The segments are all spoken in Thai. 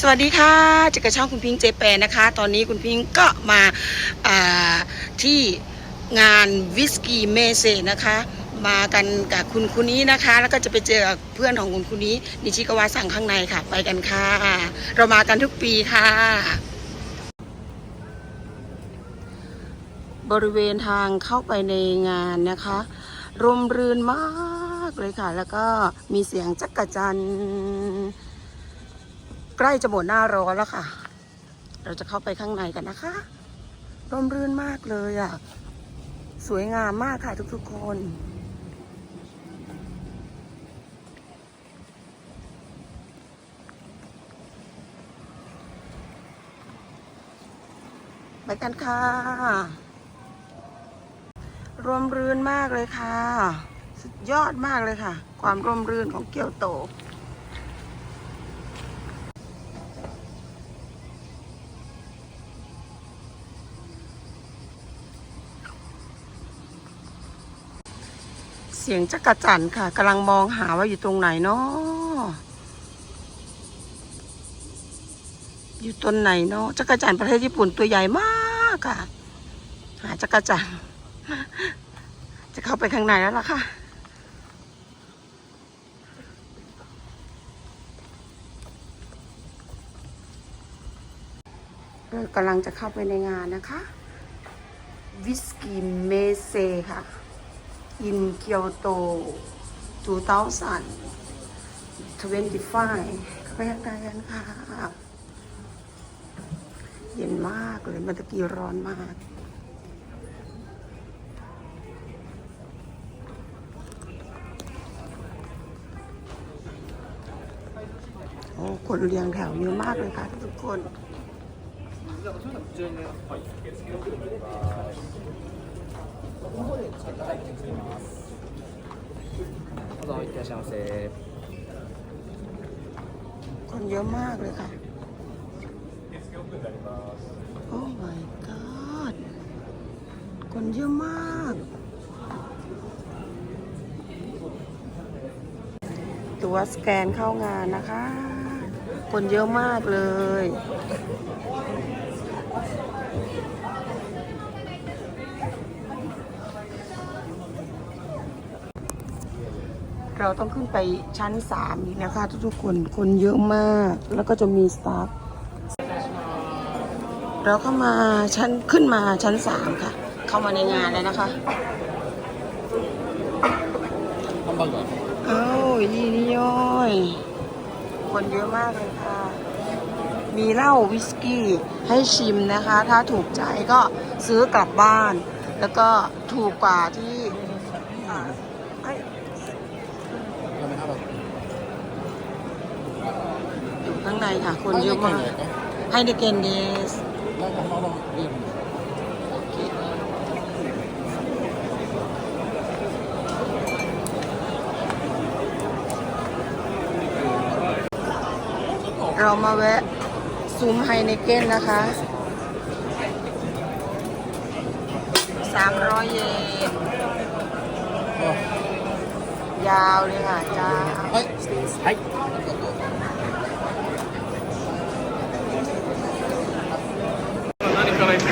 สวัสดีค่ะจากกระช่องคุณพิงค์เจแปนนะคะ ตอนนี้คุณพิงค์ก็มาาที่งานวิสกี้เมเซนะคะ มากันกับคุณคุณนี้นะคะ แล้วก็จะไปเจอเพื่อนของคุณคุณนี้นิชิกาวาสั่งข้างในค่ะ ไปกันค่ะ เรามากันทุกปีค่ะ บริเวณทางเข้าไปในงานนะคะ ร่มรื่นมากเลยค่ะ แล้วก็มีเสียงจักกะจันทร์ ใกล้จะหมดหน้าร้อนแล้วค่ะ เราจะเข้าไปข้างในกันนะคะร่มรื่นมากเลยอะ สวยงามมากค่ะทุกๆคนไปกันค่ะ ร่มรื่นมากเลยค่ะ สุดยอดมากเลยค่ะ ความร่มรื่นของเกียวโต เสียงจักระจันค่ะกำลังมองหาว่าอยู่ตรงไหนเนาะอยู่ต้นไหนเนาะจักระจันประเทศญี่ปุ่นตัวใหญ่มากค่ะ หาจักระจันจะเข้าไปข้างในแล้วล่ะค่ะกำลังจะเข้าไปในงานนะคะ วิสกี้เมเซค่ะ อินเกียวโต2025เข้าไปข้างในกันค่ะเย็นมากเลยมื่อตะกี้ร้อนมากโอ้คนเรียงแถวเยอะมากเลยค่ะทุกคน どうぞいってらっしゃいませ คนเยอะมากเลยค่ะ โอ้ my god คนเยอะมาก ตัวสแกนเข้างานนะคะ คนเยอะมากเลย เราต้องขึ้นไปชั้นสามอีกนะคะทุกๆคนคนเยอะมาก แล้วก็จะมีสตาฟเราเข้ามาชั้นขึ้นมาชั้นสามค่ะ เข้ามาในงานแล้วนะคะเอ้ายี่นี่ย้อยคนเยอะมากเลยค่ะ มีเหล้าวิสกี้ให้ชิมนะคะ ถ้าถูกใจก็ซื้อกลับบ้าน แล้วก็ถูกกว่าที่ ในค่ะ คนเยอะมากไฮเดเกนเดสเรามาแวะซูมไฮเนเกนนะคะ 300 เยน ยาวเลยค่ะจ้า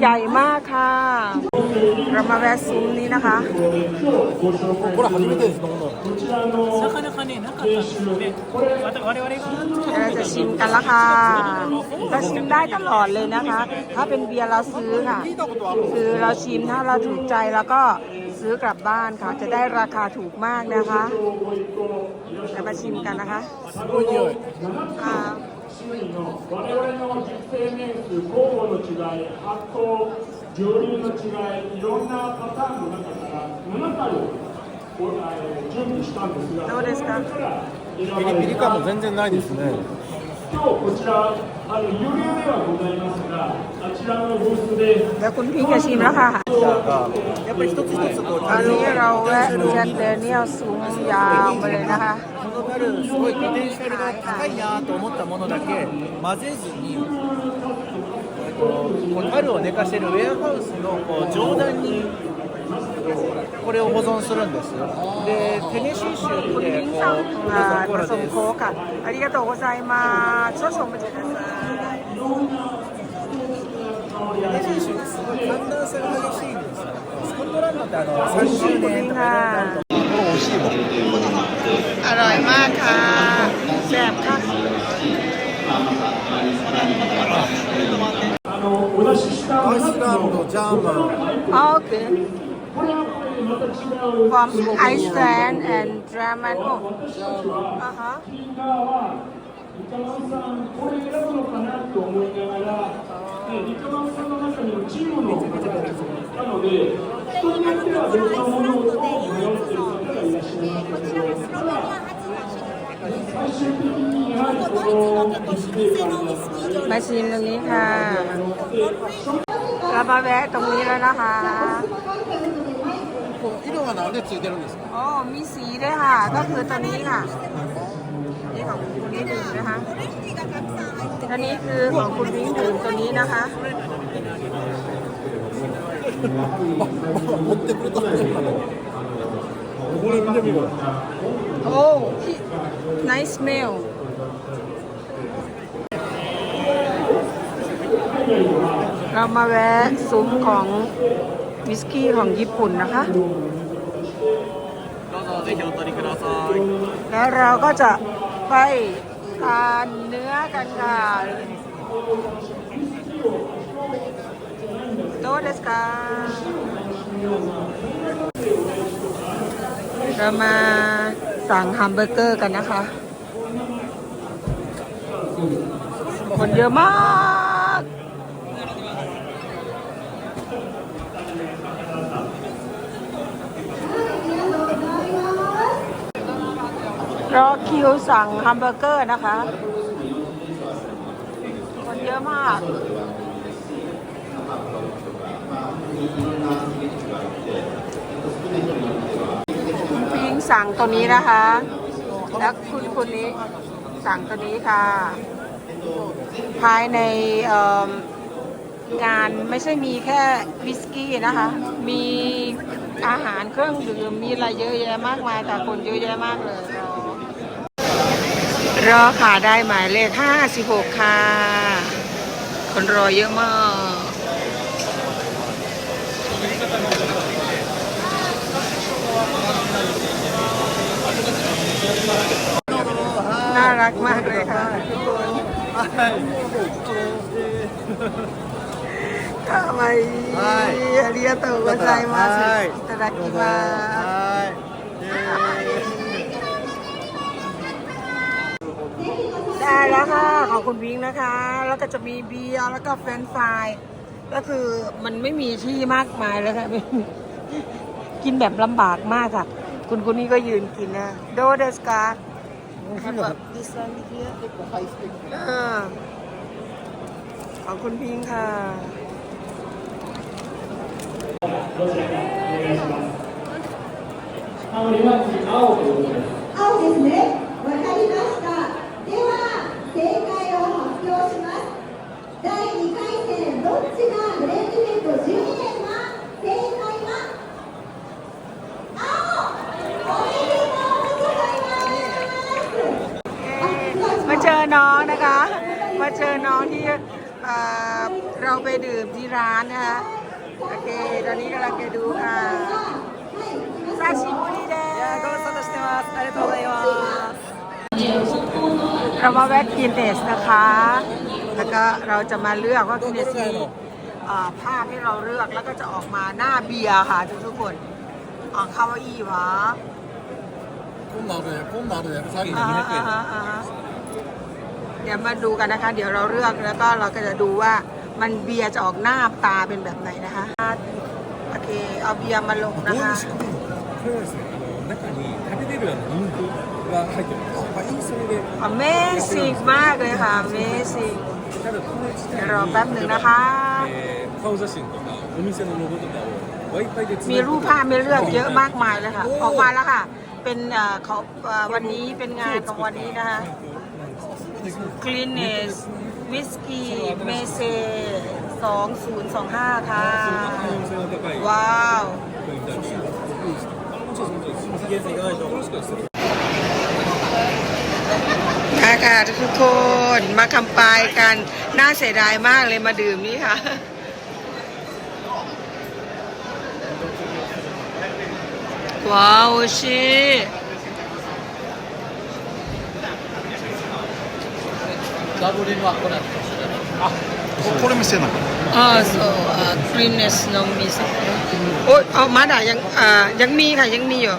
ใหญ่มากค่ะ เรามาแวะซุ้มนี้นะคะเราจะชิมกันละค่ะเราชิมได้ตลอดเลยนะคะ ถ้าเป็นเบียร์เราซื้อค่ะ คือเราชิมถ้าเราถูกใจแล้วก็ซื้อกลับบ้านค่ะ จะได้ราคาถูกมากนะคะ จะมาชิมกันนะคะ すごい匂いอ่า我々の熟成年数、交互の違い、発酵、上流の違い、いろんなパターンの中から7回をえー準備したんですが、どうですかピリピリ感も全然ないですね今日こちらあの有料ではございますがあちらのブースで เดี๋ยวคุณพิงค์จะชิมแล้วค่ะ やっぱり一つ一つこう ตอนนี้เราแวะเจนเดเนียลซุ้มยาวมาเลยนะคะ この樽すごいポテンシャルが高いなと思ったものだけ混ぜずにえっとこの樽を寝かしてるウェアハウスのこう上段に これを保存するんですでテネシー州 คุณ で พิงค์ こ สั่ง う อ่า コ ผ ーラ สม です โค้กค่ะありがとうございます少々お待ちくださいテネシー州ってすごい寒暖差が激しいんですよスコットランドってあの30年とかいろいろあるとこれ美味しいもん อร่อยมากค่ะแซ่บค่ะ あのお出ししたアイスランドジャーマン โอเค これはこれでまた違う from Iceland and German oh uh huh 三これ選ぶのかなと思いながら、ね、リカバンさんの中にもチームの方なので人によっては別のものを迷っている方がいらっしゃいますけどただ最終的にやはりこのディスプレイ感がマシンのね、はい。 เรามาแวะตรงนี้แล้วนะคะ 色は何でついてるんですか โอ้มีสีด้วยค่ะ ก็คือตัวนี้ค่ะ นี่ของคุณนี่ดื่มนะคะตัวนี้คือของคุณวิ่งดื่มตัวนี้นะคะ 持ってくると思うからこれ見てみろ โอ้ nice smell เรามาแวะซุ้มของวิสกี้ของญี่ปุ่นนะคะ แล้วเราก็จะไปทานเนื้อกันค่ะโตเดสกาเรามาสั่งแฮมเบอร์เกอร์กันนะคะ คนเยอะมาก รอคิวสั่งแฮมเบอร์เกอร์นะคะ คนเยอะมาก คุณปิงสั่งตัวนี้นะคะ แล้วคุณคนนี้สั่งตัวนี้ค่ะ ภายในเอิ่ม งานไม่ใช่มีแค่วิสกี้นะคะ มีอาหารเครื่องดื่มมีอะไรเยอะแยะมากมายแต่คนเยอะแยะมากเลย รอค่ะได้หมายเลข 56 ค่ะ คนรอเยอะมาก น่ารักมากเลยค่ะทุกคน かわいい。ありがとうございます。いただきます。ได้แล้วค่ะ ของคุณวิงนะคะ แล้วก็จะมีเบียร์แล้วก็เฟรนช์ฟรายก็คือมันไม่มีที่มากมายเลยค่ะ ไม่มีกินแบบลำบากมากค่ะ คุณคุณนี่ก็ยืนกินนะโดเดสกาแบบดิสันเทีย ของคุณพิงค์ค่ะ 青には次青ということです青ですねわかりましたでは正解を発表します第2回戦どっちがブレンドメント12年は正解は青おめでとうございます มาเจอน้องนะคะ มาเจอน้องที่เอ่อเราไปดื่มที่ร้านนะคะ โอเค ตอนนี้กำลังจะดูค่ะซาชิบุริเดะご無沙汰してますありがとうございますเรามาแวะกินเนสนะคะ แล้วก็เราจะมาเลือกว่ากินเนสมีเอ่อภาพที่เราเลือกแล้วก็จะออกมาหน้าเบียร์ค่ะทุกๆคนอ่าคาวาอีวะ こんなんあるねこんなんあるねさっき อ่า 200 ฮะ 円 อ่าฮะอ่าฮะเดี๋ยวมาดูกันนะคะ เดี๋ยวเราเลือกแล้วก็เราก็จะดูว่า มันเบียร์จะออกหน้าตาเป็นแบบไหนนะคะ โอเค เอาเบียร์มาลง どう นะ いう คะ 仕組みこれはですねあの中に食べれるようなリンク が入ってるんですよ、まあ、いいそれで Amazing มากเลยค่ะ Amazing ただこの時 เดี๋ 代 ยวรอแป๊บหนึ่งนะคะ えー顔写真とかお店のロゴとかを Wi-Fi でつ มีรูปภาพไม่เลือกเยอะมากมายเลยค่ะ ออกมาแล้วค่ะ เป็นเอ่อเขาเอ่อวันนี้เป็นงานของวันนี้นะคะ Cleanness Whiskey m e s e 2025 ค่ะ 다음 생각해봐 이거 ว้าวน่ะค่ะทุกคนมาคำปายกันน่าเสียดายมากเลยมาดื่มนี่ค่ะ ว้าวชิเราบูรินวักคนอะา so อ่า greenness น้องมีสักโอ๊ยเอามาด่ายังอ่ายังมีค่ะยังมีอยู่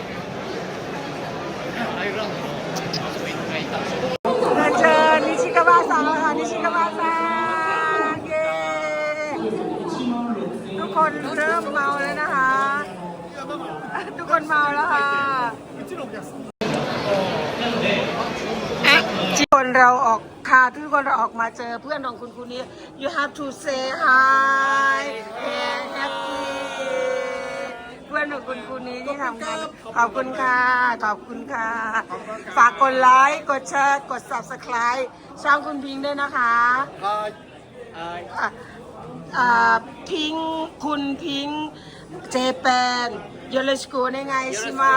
เราเจอนิชิกาวะซังแล้วค่ะนิชิกาวะซังเย้ทุกคนเริ่มเมาแล้วนะคะ ทุกคนเมาแล้วค่ะอะทุกคนเราออก ค่ะทุกคนเราออกมาเจอเพื่อนของคุณคุณนี้ you have to say hi and happy เพื่อนของคุณคุณนี้ที่ทำงานขอบคุณค่ะ ขอบคุณค่ะ ฝากกดไลค์กดแชร์กด subscribe ช่องคุณพิงด้วยนะคะพิงคุณพิงเจแปนยูเลสกูในไงชิมา